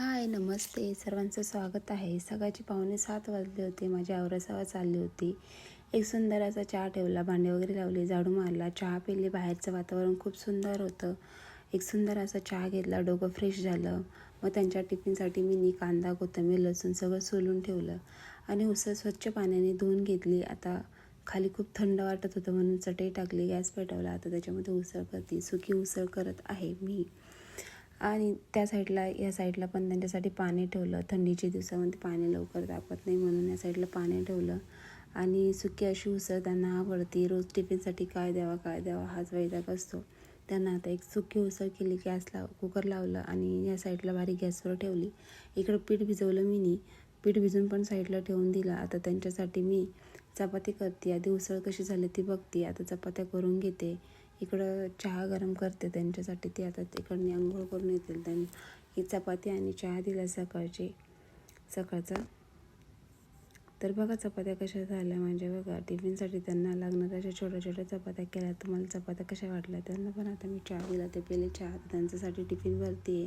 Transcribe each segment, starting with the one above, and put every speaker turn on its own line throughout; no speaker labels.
हाय नमस्ते. सर्वांचं स्वागत आहे. सकाळची पावणे सात वाजले होते. माझी आवरसावा चालली होती. एक सुंदर असा चहा ठेवला. भांडे वगैरे लावले. झाडू मारला. चहा पिली बाहेरचं वातावरण खूप सुंदर होतं. एक सुंदर असा चहा घेतला. डोकं फ्रेश झालं. मग त्यांच्या टिफिनसाठी मी नी कांदा कोथंबीर लसूण सगळं सोलून ठेवलं आणि उसळ स्वच्छ पाण्याने धुवून घेतली. आता खाली खूप थंड वाटत होतं म्हणून चटई टाकली. गॅस पेटवला. आता त्याच्यामध्ये उसळ करते. सुकी उसळ करत आहे मी. आणि त्या साईडला या साईडला पण त्यांच्यासाठी पाणी ठेवलं. थंडीच्या दिवसामध्ये पाणी लवकर तापत नाही म्हणून या साईडला पाणी ठेवलं. आणि सुकी अशी उसळ त्यांना आवडती रोज टिफिनसाठी काय द्यावा काय द्यावा हाच वैताग असतो. त्यांना आता एक सुकी उसळ केली गॅस लाव कुकर लावलं आणि या साईडला बारीक गॅसवर ठेवली. इकडं पीठ भिजवलं मी पीठ भिजून पण साईडला ठेवून दिलं. आता त्यांच्यासाठी मी चपाती करते. आधी उसळ कशी झाली ती बघते. आता चपात्या करून घेते. इकडं चहा गरम करते त्यांच्यासाठी. ते आता तिकडनी आंघोळ करून येतील त्यांनी ही चपाती आणि चहा दिला सकाळची. सकाळचा. तर बघा चपात्या कशा झाल्या म्हणजे बघा टिफिनसाठी त्यांना लागणार अशा छोट्या छोट्या चपात्या केल्या. तुम्हाला चपात्या कशा वाटल्या? त्यांना पण आता मी चहा दिला. ते पहिले चहा. त्यांच्यासाठी टिफिन भरते.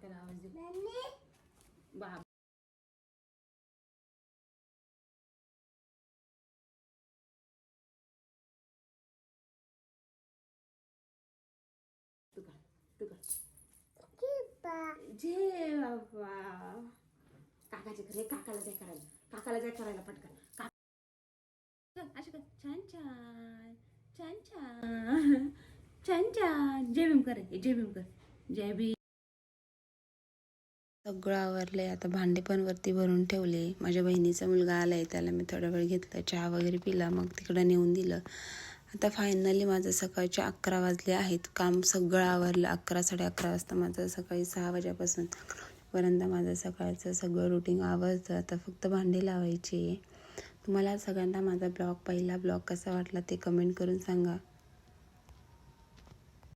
चहा प्यायचा? चहा. बाबा जे काकाचे करे काकाला जाय करायला काकाला जाय करायला पटकन. का अशी कर. छान छान छान छान. छान छान. जय भीम करे जय भीम कर जय भीम
सगळं आवरलं आहे आता भांडे पण वरती भरून ठेवले. माझ्या बहिणीचा मुलगा आला आहे त्याला मी थोडा वेळ घेतला चहा वगैरे पिला मग तिकडं नेऊन दिलं. आता फायनली माझं सकाळचे अकरा वाजले आहेत. काम सगळं आवरलं. अकरा साडे अकरा वाजता माझं सकाळी सहा वाजेपासून पर्यंत माझं सकाळचं सगळं रुटीन आवरतं. आता फक्त भांडे लावायची. आहे तुम्हाला सगळ्यांना माझा ब्लॉग पहिला ब्लॉग कसा वाटला ते कमेंट करून सांगा.